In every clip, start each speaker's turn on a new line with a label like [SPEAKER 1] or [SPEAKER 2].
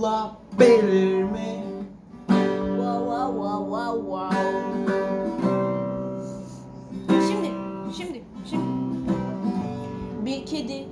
[SPEAKER 1] olabilir mi?
[SPEAKER 2] Wow wow wow wow wow. Şimdi, şimdi, şimdi. Bir kedi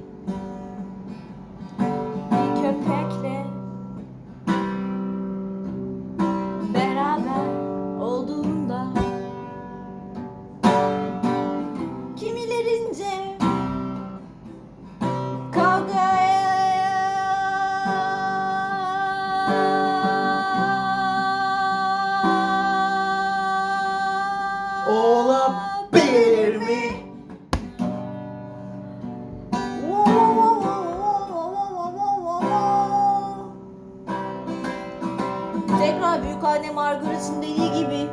[SPEAKER 2] Margaret'ın dediği gibi.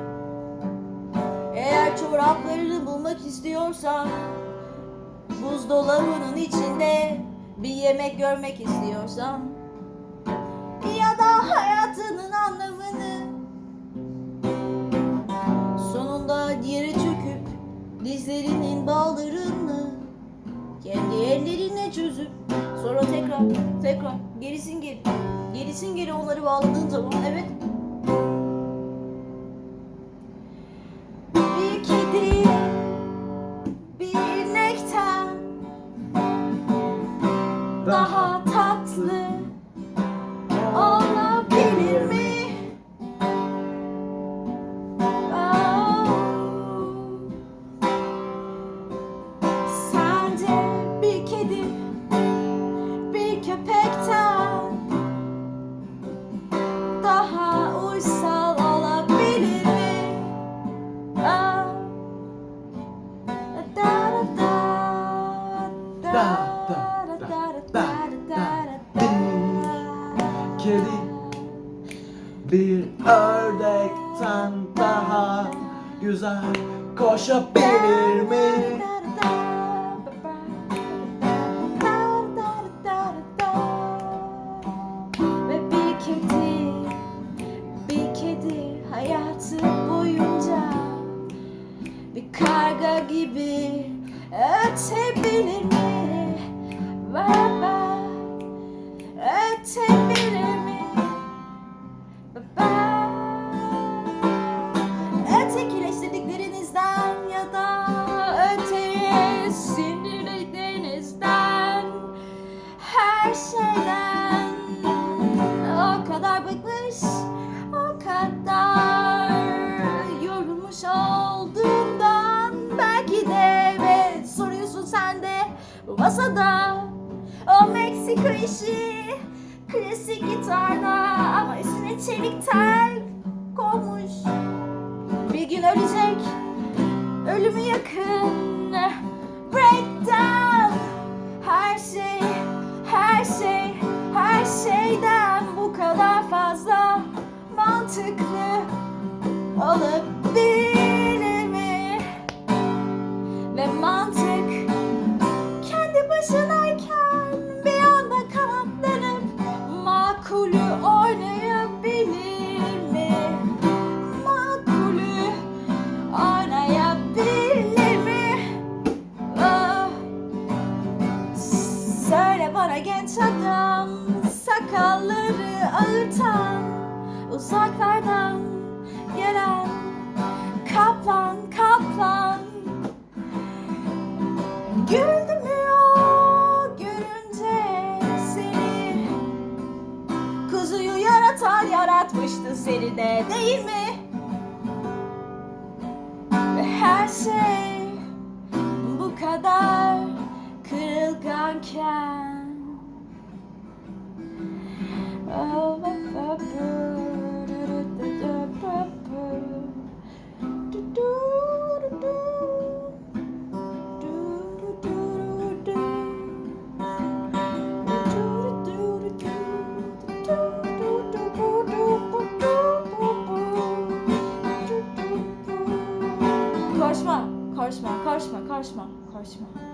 [SPEAKER 2] Eğer çoraplarını bulmak istiyorsan buzdolabının içinde bir yemek görmek istiyorsan ya da hayatının anlamını sonunda yere çöküp dizlerinin baldırını kendi ellerine çözüp sonra tekrar tekrar gerisin geri gerisin geri onları bağladığın zaman evet daha tatlı masada. O Meksika işi klasik gitarda ama üstüne çelik tel konmuş. Bir gün ölecek ölümü yakın. Breakdown. Her şey her şey her şeyden bu kadar fazla mantıklı olabilir Uzaklardan gelen Kaplan kaplan Güldü mü o görünce seni Kuzuyu yaratan yaratmıştı seni de değil mi? Ve her şey bu kadar kırılganken
[SPEAKER 1] 喜欢。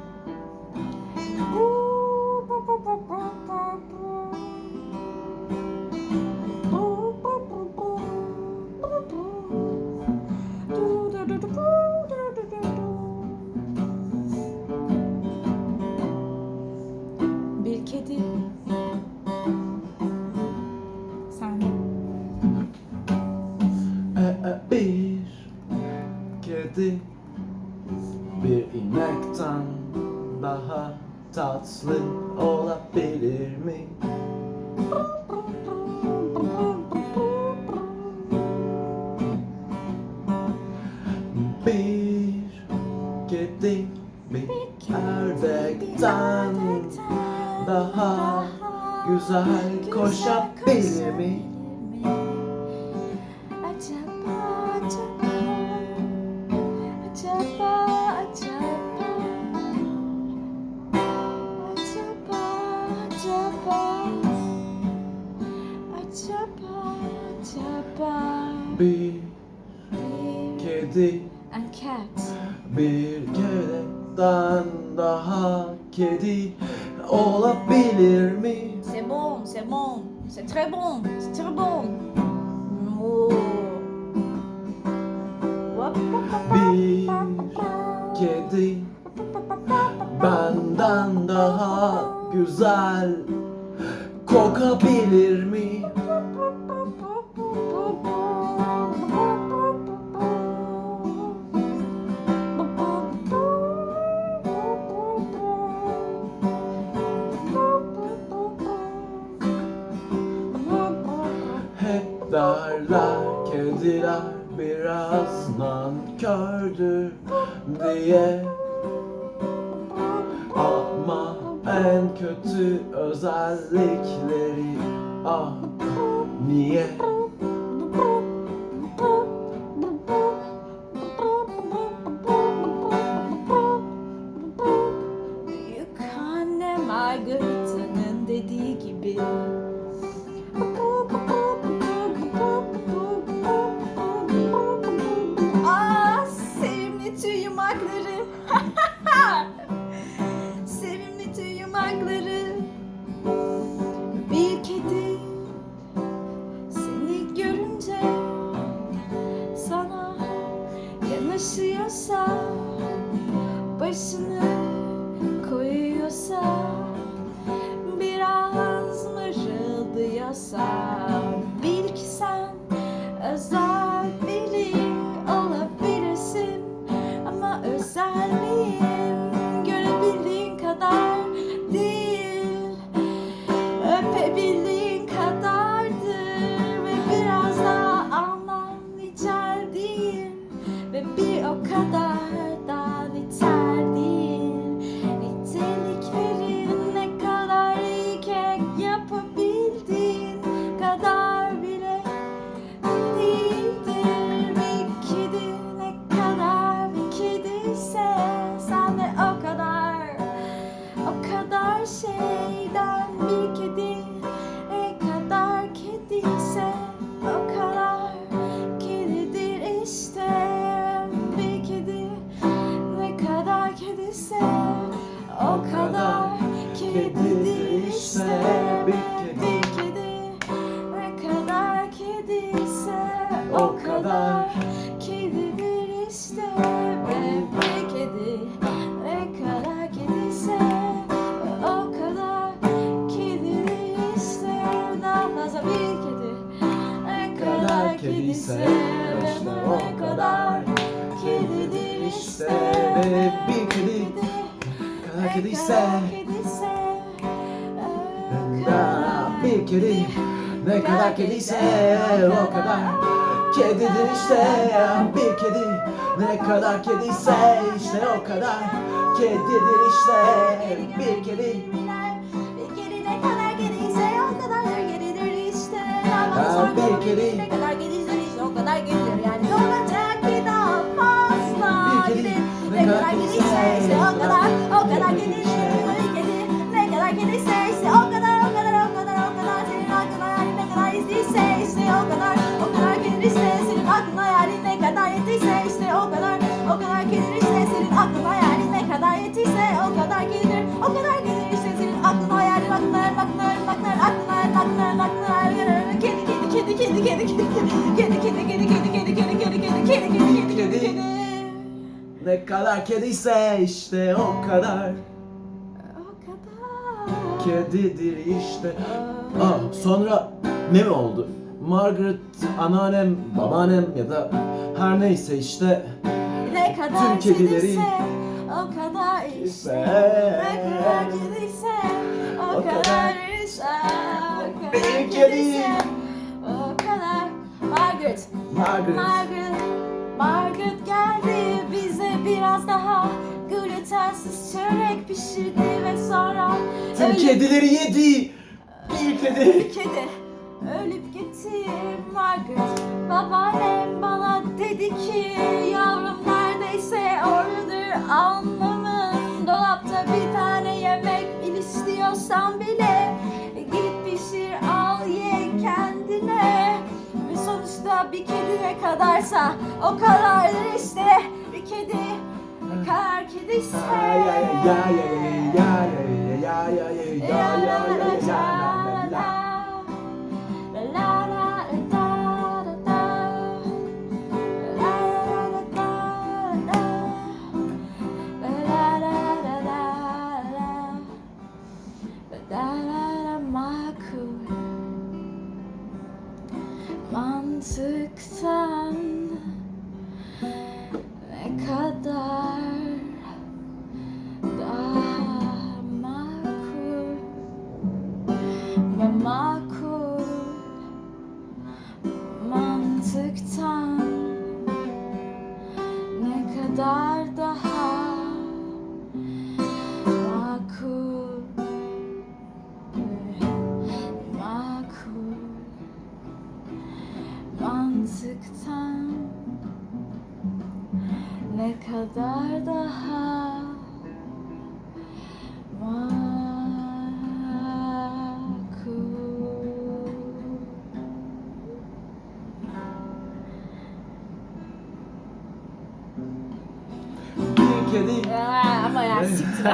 [SPEAKER 1] Güzel koşabilir mi?
[SPEAKER 2] Acaba, acaba, acaba, acaba, acaba, acaba, acaba, acaba,
[SPEAKER 1] Bir
[SPEAKER 2] bir
[SPEAKER 1] kedi
[SPEAKER 2] c'est très bon,
[SPEAKER 1] Derler kediler biraz nankördür diye Ama en kötü özellikleri ah niye?
[SPEAKER 2] Kedidir işte bir kedi ne kadar kediyse o kadar kedidir işte bir kedi ne kadar kediyse o kadar kedidir işte daha fazla bir kedi ne kadar kediyse ve ne kadar kedidir işte bir kedi
[SPEAKER 1] Kadar kediyse kedi ne kadar kediyse o kadar kedidir işte. Bir kedi. Ne kadar kediyse işte o kadar kedidir işte. Bir kedi.
[SPEAKER 2] Bir kedi ne kadar kediyse o kadar kedidir işte.
[SPEAKER 1] Bir kedi.
[SPEAKER 2] İzdiyse işte o kadar o kadar kedidir işte Senin aklın hayalin ne kadar yettiyse işte o kadar o kadar kedidir işte Senin aklın hayalin ne kadar yettiyse o kadar kedidir o kadar kedidir işte Senin aklın hayalin aklın hayalin aklın hayalin aklın hayalin aklın hayalin aklın hayalin aklın hayalin Kedi kedi kedi kedi kedi kedi kedi kedi kedi kedi kedi kedi kedi kedi kedi kedi kedi kedi kedi
[SPEAKER 1] ne kadar kediyse işte o kadar
[SPEAKER 2] O kadar
[SPEAKER 1] kedidir işte Aa, sonra ne mi oldu? Margaret, anneannem, babaannem ya da her neyse işte.
[SPEAKER 2] Ne kadar
[SPEAKER 1] Tüm kedileri
[SPEAKER 2] o
[SPEAKER 1] kediyse
[SPEAKER 2] Ne kadar kediyse o
[SPEAKER 1] O
[SPEAKER 2] kadar.
[SPEAKER 1] kadar
[SPEAKER 2] işte o kadar
[SPEAKER 1] Benim kedim.
[SPEAKER 2] o kadar. Margaret.
[SPEAKER 1] Margaret.
[SPEAKER 2] Margaret. Margaret geldi bize biraz daha. Glutensiz çörek pişirdi ve sonra
[SPEAKER 1] Tüm
[SPEAKER 2] ölüp-
[SPEAKER 1] kedileri yedi. Bir kedi.
[SPEAKER 2] Bir kedi ölüp gitti Margaret Babaannem bana dedi ki yavrum neredeyse oradadır anlamın Dolapta bir tane yemek istiyorsan bile git pişir al ye kendine Ve sonuçta bir kedi ne kadarsa o kadardır işte bir kedi ne kadar kediyse
[SPEAKER 1] Ya ya ya ya ya ya ya ya ya ya ya ya ya
[SPEAKER 2] ne kadar daha makul
[SPEAKER 1] kedi
[SPEAKER 2] Aa, ama ya siktir.